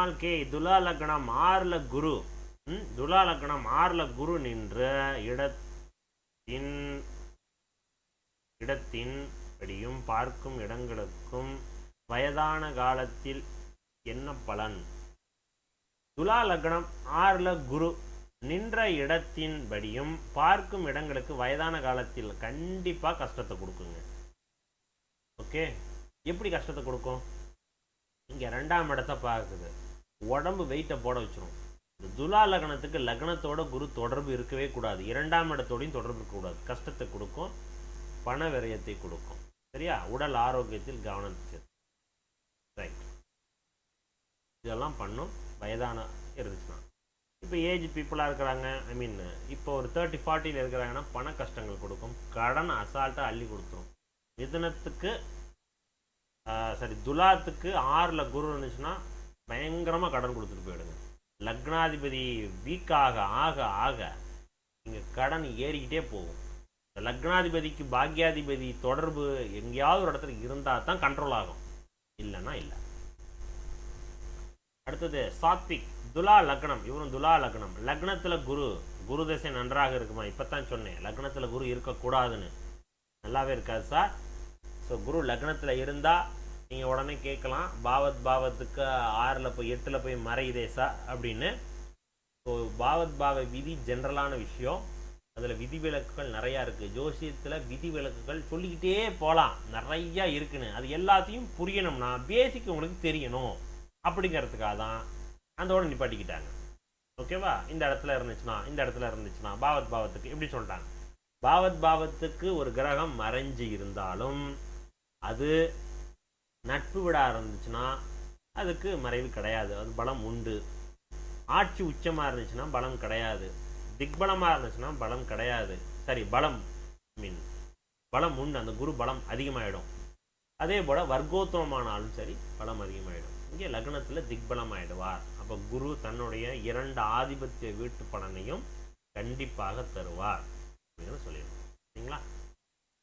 வாழ்க்கை துலா லக்னம் ஆறுல குரு. துலா லக்னம் ஆறுல குரு நின்ற இடத்தின் இடத்தின் படியும் பார்க்கும் இடங்களுக்கும் வயதான காலத்தில் என்ன பலன்? துலா லக்னம் ஆறுல குரு நின்ற இடத்தின் படியும் பார்க்கும் இடங்களுக்கு வயதான காலத்தில் கண்டிப்பா கஷ்டத்தை கொடுக்குங்க. ஓகே? எப்படி கஷ்டத்தை கொடுக்கும்? இங்க ரெண்டாம் இடத்தை பார்க்குது. உடம்பு வெயிட்டை போட வச்சிரும். இந்த துலா லக்னத்துக்கு லக்னத்தோட குரு தொடர்பு இருக்கவே கூடாது. இரண்டாம் இடத்தோடையும் தொடர்பு இருக்கக்கூடாது கஷ்டத்தை கொடுக்கும் பண விரயத்தை கொடுக்கும். சரியா? உடல் ஆரோக்கியத்தில் கவனம் ரைட் இதெல்லாம் பண்ணும். வயதான இருந்துச்சுன்னா. இப்போ ஏஜ் பீப்புளாக இருக்கிறாங்க. ஐ மீன் இப்போ ஒரு தேர்ட்டி ஃபார்ட்டியில் இருக்கிறாங்கன்னா பண கஷ்டங்கள் கொடுக்கும். கடன் அசால்ட்டாக அள்ளி கொடுத்துரும். மிதனத்துக்கு சாரி துலாத்துக்கு ஆறில் குரு இருந்துச்சுன்னா பயங்கரமாக கடன் கொடுத்துட்டு போயிடுங்க. லக்னாதிபதி வீக் ஆக ஆக ஆக இங்கே கடன் ஏறிக்கிட்டே போகும். இந்த லக்னாதிபதிக்கு பாக்யாதிபதி தொடர்பு எங்கேயாவது ஒரு இடத்துல இருந்தால் தான் கண்ட்ரோல் ஆகும். இல்லைன்னா இல்லை. அடுத்தது சாத்விக் துலா லக்னம். இவரும் துலா லக்னம். லக்னத்துல குரு. குரு தசை நன்றாக இருக்குமா? இப்பதான் சொன்னேன். லக்னத்துல குரு இருக்கக்கூடாதுன்னு. நல்லாவே இருக்காது சார் ஸோ குரு லக்னத்துல இருந்தா நீங்கள் உடனே கேட்கலாம். பாவத் பாவத்துக்கு ஆறில் போய் எட்டில் போய் மறையுதே அப்படின்னு. ஸோ பாவத் பாவ விதி ஜென்ரலான விஷயம். அதில் விதி நிறையா இருக்குது ஜோசியத்தில் விதிவிலக்குகள் விதி சொல்லிக்கிட்டே போகலாம் நிறையா இருக்குன்னு. அது எல்லாத்தையும் புரியணும்னா பேசிக் உங்களுக்கு தெரியணும். அப்படிங்கிறதுக்காக தான் அதோட நிப்பாட்டிக்கிட்டாங்க. ஓகேவா? இந்த இடத்துல இருந்துச்சுன்னா இந்த இடத்துல இருந்துச்சுன்னா பாவத் பாவத்துக்கு எப்படி சொல்லிட்டாங்க பாவத் பாவத்துக்கு ஒரு கிரகம் மறைஞ்சு இருந்தாலும் அது நட்பு விட இருந்துச்சுன்னா அதுக்கு மறைவு கிடையாது. அது பலம் உண்டு. ஆட்சி உச்சமாக இருந்துச்சுன்னா பலம் கிடையாது. திக்பலமாக இருந்துச்சுன்னா பலம் கிடையாது. சரி பலம் மீன். பலம் உண்டு. அந்த குரு பலம் அதிகமாயிடும். அதே போல வர்க்கோத்தமமானாலும் சரி பலம் அதிகமாயிடும். இங்கே லக்னத்தில் திக்பலம் ஆயிடுவார் அப்போ குரு தன்னுடைய இரண்டு ஆதிபத்திய வீட்டு பலனையும் கண்டிப்பாக தருவார். அப்படின்னு சொல்லிடுவோம் சரிங்களா?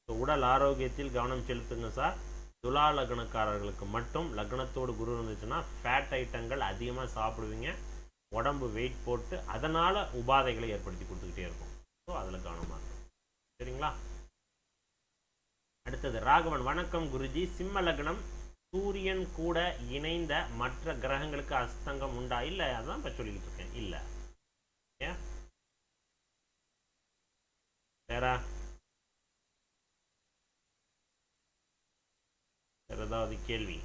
ஸோ உடல் ஆரோக்கியத்தில் கவனம் செலுத்துங்க சார். துலா லக்னக்காரர்களுக்கு மட்டும் லக்னத்தோடு குரு இருந்துச்சுன்னா ஃபேட் ஐட்டங்கள் அதிகமாக சாப்பிடுவீங்க. உடம்பு வெயிட் போட்டு அதனால் உபாதைகளை ஏற்படுத்தி கொடுத்துக்கிட்டே இருக்கும். ஸோ அதில் கவனமாக இருக்கும் சரிங்களா? அடுத்தது ராகவன் வணக்கம் குருஜி. சிம்ம லக்னம் சூரியன் கூட இணைந்த மற்ற கிரகங்களுக்கு அஸ்தங்கம் உண்டா? இல்ல அதான் இப்போ சொல்லிக்கிட்டு இருக்கேன். இல்ல. ஏன்? வேற? ஏதாவது கேள்வி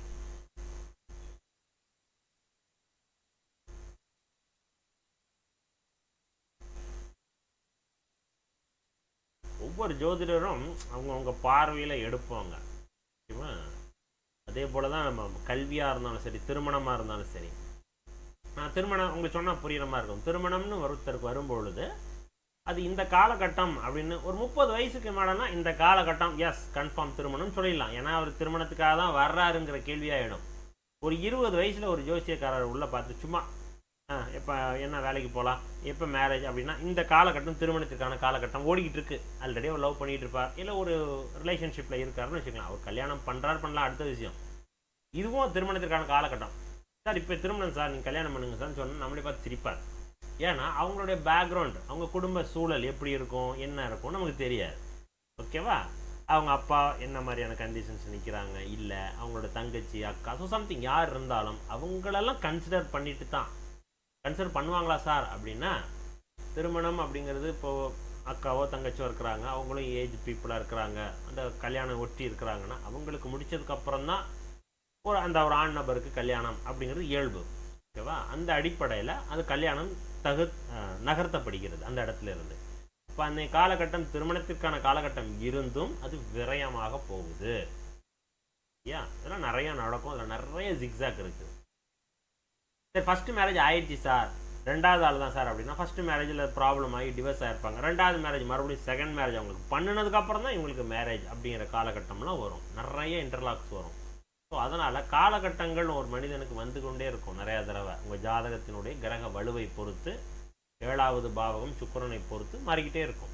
ஒவ்வொரு ஜோதிடரும் அவங்கவுங்க பார்வையில் எடுப்பாங்க. ஓகேவா? அதே போல தான் நம்ம கல்வியாக இருந்தாலும் சரி திருமணமாக இருந்தாலும் சரி. நான் திருமணம் உங்களுக்கு சொன்னால் புரியுற மாதிரி இருக்கும். திருமணம்னு ஒருத்தருக்கு வரும்பொழுது அது இந்த காலகட்டம் அப்படின்னு ஒரு முப்பது வயசுக்கு மேலனா இந்த காலகட்டம் எஸ் கன்ஃபார்ம் திருமணம் சொல்லிடலாம். ஏன்னா அவர் திருமணத்துக்காக தான் வர்றாருங்கிற கேள்வியாயிடும் ஒரு இருபது வயசில் ஒரு ஜோசியக்காரர் உள்ள பார்த்து சும்மா எப்போ என்ன வேலைக்கு போகலாம் எப்போ மேரேஜ் அப்படின்னா இந்த காலகட்டம் திருமணத்திற்கான காலகட்டம் ஓடிக்கிட்டு இருக்கு. ஆல்ரெடி அவர் லவ் பண்ணிட்டு இருப்பார். இல்லை ஒரு ரிலேஷன்ஷிப்பில் இருக்காருன்னு வச்சுக்கலாம் அவர் கல்யாணம் பண்ணுறாரு பண்ணலாம் அடுத்த விஷயம். இதுவும் திருமணத்திற்கான காலகட்டம். சார் இப்போ திருமணம் சார் நீங்கள் கல்யாணம் பண்ணுங்க சார்னு சொன்னால் நம்மளே பார்த்து சிரிப்பார். ஏன்னா அவங்களுடைய பேக்ரவுண்ட் அவங்க குடும்ப சூழல் எப்படி இருக்கும் என்ன இருக்கும் நமக்கு தெரியாது. ஓகேவா அவங்க அப்பா என்ன மாதிரியான கண்டிஷன்ஸ் நிற்கிறாங்க இல்லை. அவங்களோட தங்கச்சி அக்கா ஸோ சம்திங் யார் இருந்தாலும் அவங்களெல்லாம் கன்சிடர் பண்ணிட்டு தான். கன்சிடர் பண்ணுவாங்களா சார் அப்படின்னா திருமணம் அப்படிங்கிறது இப்போது அக்காவோ தங்கச்சியோ இருக்கிறாங்க. அவங்களும் ஏஜ் பீப்புளாக இருக்கிறாங்க. அந்த கல்யாணம் ஒட்டி இருக்கிறாங்கன்னா அவங்களுக்கு முடிச்சதுக்கப்புறம் தான் ஒரு அந்த ஒரு ஆண் நபருக்கு கல்யாணம் அப்படிங்கிறது இயல்பு. ஓகேவா அந்த அடிப்படையில் அது கல்யாணம் தகு அஹ், நகர்த்தப்படுகிறது அந்த இடத்துல இருந்து இப்போ அந்த காலகட்டம் திருமணத்திற்கான காலகட்டம் இருந்தும் அது விரயமாக போகுது. ஏன் இதெல்லாம் நிறைய நடக்கும். அதில் நிறைய ஜிக்ஸாக் இருக்குது சரி ஃபஸ்ட்டு மேரேஜ் ஆயிடுச்சு சார் ரெண்டாவது ஆள் தான் சார் அப்படின்னா ஃபஸ்ட்டு மேரேஜில் ப்ராப்ளம் ஆகி டிவோர்ஸ் ஆகிருப்பாங்க ரெண்டாவது மேரேஜ் மறுபடியும் செகண்ட் மேரேஜ் அவங்களுக்கு பண்ணினதுக்கப்புறம் தான் இவங்களுக்கு மேரேஜ் அப்படிங்கிற காலகட்டம்லாம் வரும். நிறைய இன்டர்லாக்ஸ் வரும். ஸோ அதனால் காலகட்டங்கள் ஒரு மனிதனுக்கு வந்து கொண்டே இருக்கும். நிறையா தடவை உங்கள் ஜாதகத்தினுடைய கிரக வலுவை பொறுத்து ஏழாவது பாவகம் சுக்கிரனை பொறுத்து மாறிக்கிட்டே இருக்கும்.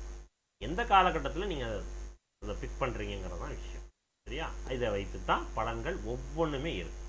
எந்த காலகட்டத்தில் நீங்கள் அதை பிக் பண்ணுறீங்கிறது தான் விஷயம். சரியா? இதை வைத்து தான் பலன்கள் ஒவ்வொன்றுமே இருக்கும்